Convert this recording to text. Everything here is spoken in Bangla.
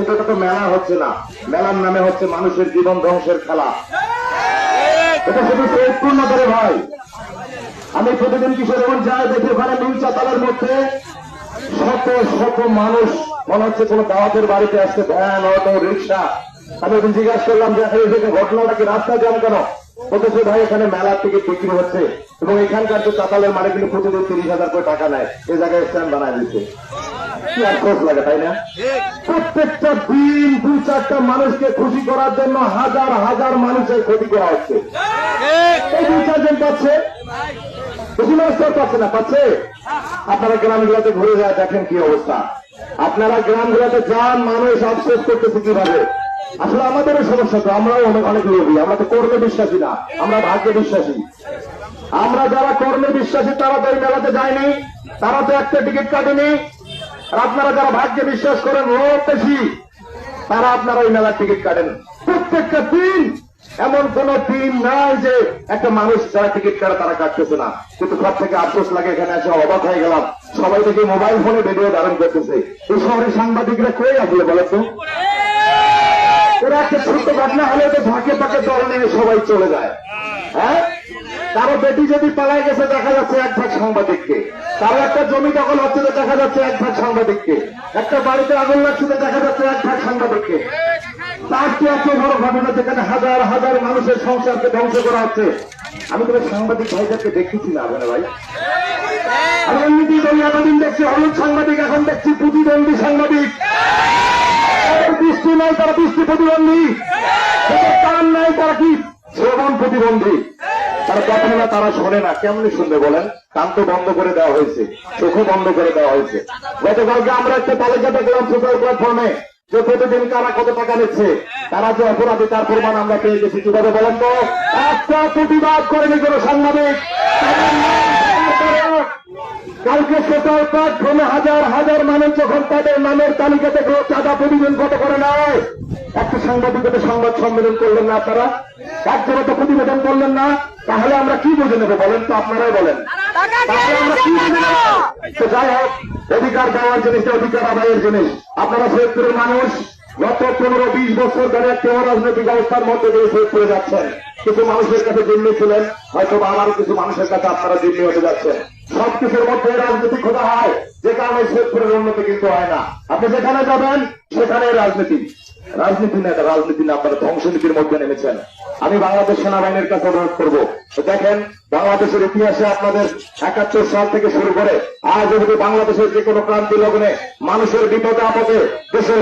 কিন্তু এটা তো মেলা হচ্ছে না। মেলার নামে হচ্ছে মানুষের জীবন ধ্বংসের খেলা। এটা শুধু না করে ভাই। আমি প্রতিদিন কিশোরগঞ্জ যাই দেখি ওখানে নীল চাতালের মধ্যে শত শত মানুষ, মনে হচ্ছে কোন দাওয়াতের বাড়িতে আসছে, ভ্যান, অটো, রিক্সা। আমি ওদিন জিজ্ঞাসা করলাম যে এখানে এখানে ঘটনাটা কি রাস্তা জ্যাম কেন? অথচ ভাই, এখানে মেলার থেকে বিক্রি হচ্ছে এবং এখানকার যে চাতালের মানে কিন্তু প্রতিদিন তিরিশ হাজার করে টাকা নেয়। এই জায়গায় স্ট্যান্ড বানায় দিচ্ছে। কি আফসোস লাগে, তাই না? প্রত্যেকটা দিন দু চারটা মানুষকে খুশি করার জন্য হাজার হাজার মানুষের ক্ষতি করা হচ্ছে। এই দুই চারজন পাচ্ছে? বেশি মানুষ তো পাচ্ছে না, পাচ্ছে? আপনারা গ্রামগুলোতে ঘুরে যায় দেখেন কি অবস্থা। আপনারা গ্রামগুলোতে যান, মানুষ আফসোস করতেছে কীভাবে? আসলে আমাদেরও সমস্যা তো, আমরাও অনেক অনেক লোভী, আমরা তো কর্মে বিশ্বাসী না, আমরা ভাগ্যে বিশ্বাসী। আমরা যারা কর্মে বিশ্বাসী, তারা তো এই মেলাতে যায়নি, তারা তো একটা টিকিট কাটেনি আপনারা যারা ভাগ্যে বিশ্বাস করেন লোক বেশি, তারা আপনারা ওই মেলার টিকিট কাটেন। প্রত্যেকটা দিন এমন কোন দিন নাই যে একটা মানুষ যারা টিকিট কাটে, তারা কাটতেছে না। কিন্তু সব থেকে আফসোস লাগে, এখানে এসে অবাক হয়ে গেলাম। সবাই থেকে মোবাইল ফোনে ভিডিও ধারণ করতেছে। এই শহরের সাংবাদিকরা কই আসলে বলো তো? এরা একটা ছোট্ট ঘটনা হলে তো ঝাঁকে পাকে দল নিয়ে সবাই চলে যায়। কারও বেটি যদি পালাই গেছে, দেখা যাচ্ছে এক ভাগ সাংবাদিককে। কারও একটা জমি দখল হচ্ছে দেখা যাচ্ছে এক ভাগ সাংবাদিককে। একটা বাড়িতে আগুন লাগছে দেখা যাচ্ছে এক ভাগ সাংবাদিককে। তার কি এত বড় ঘটনা যেখানে হাজার হাজার মানুষের সংসারকে ধ্বংস করা হচ্ছে, আমি তো সাংবাদিক ভাইদেরকে দেখতেছি না আপনার ভাই। আমি এমনিতেই বলি, এতদিন দেখছি হলুদ সাংবাদিক, এখন দেখছি প্রতিদ্বন্দ্বী সাংবাদিক। দৃষ্টি নাই, তারা দৃষ্টি প্রতিবন্ধী কান নাই, তারা কি শ্রবণ প্রতিবন্ধী তারা কথা না, তারা শোনে না। কেমনি শুনবে বলেন? কান তো বন্ধ করে দেওয়া হয়েছে। চোখও বন্ধ করে দেওয়া হয়েছে। গতকালকে আমরা একটা তালিকা দেখলাম সোশ্যাল প্ল্যাটফর্মে যে প্রতিদিন কারা কত টাকা নিচ্ছে, তারা যে অপরাধী, তার প্রমাণ আমরা পেয়ে গেছি। কীভাবে বলেন তো? একটা প্রতিবাদ করেনি কোন সাংবাদিক। করে। কালকে সোশ্যাল প্ল্যাটফর্মে হাজার হাজার মানুষ যখন তাদের নামের তালিকা দেখল, চাঁদা প্রতিদিন কত করে নেয়? একটা সাংবাদিকতা সংবাদ সম্মেলন করলেন না আপনারা? একজনের তো প্রতিবেদন করলেন না তাহলে আমরা কি বুঝে নেব বলেন তো আপনারাই বলেন? তাহলে আমরা কি বুঝে নেব? তো যাই হোক অধিকার দেওয়ার জিনিসটা অধিকার আদায়ের জিনিস। আপনারা সৈয়দপুরের মানুষ গত পনেরো বিশ বছর ধরে একটা রাজনৈতিক অবস্থার মধ্যে দিয়ে সৈয়দপুরে যাচ্ছেন। কিছু মানুষের কাছে জিম্মি ছিলেন হয়তো বা আমারও কিছু মানুষের কাছে আপনারা জিম্মি হতে যাচ্ছেন। সবকিছুর মধ্যে রাজনীতি খোঁজা হয় যে কারণে সৈয়দপুরের উন্নতি কিন্তু হয় না। আপনি যেখানে যাবেন সেখানে রাজনীতি। রাজনীতি না রাজনীতি না আপনারা ধ্বংসনীতির মধ্যে নেমেছেন। আমি বাংলাদেশ সেনাবাহিনীর কাছে অনুরোধ করব। দেখেন, বাংলাদেশের ইতিহাসে আপনাদের একাত্তর সাল থেকে শুরু করে আজ অবধি বাংলাদেশের যে কোনো ক্রান্তি লগ্নে মানুষের বিপদে আপদে দেশের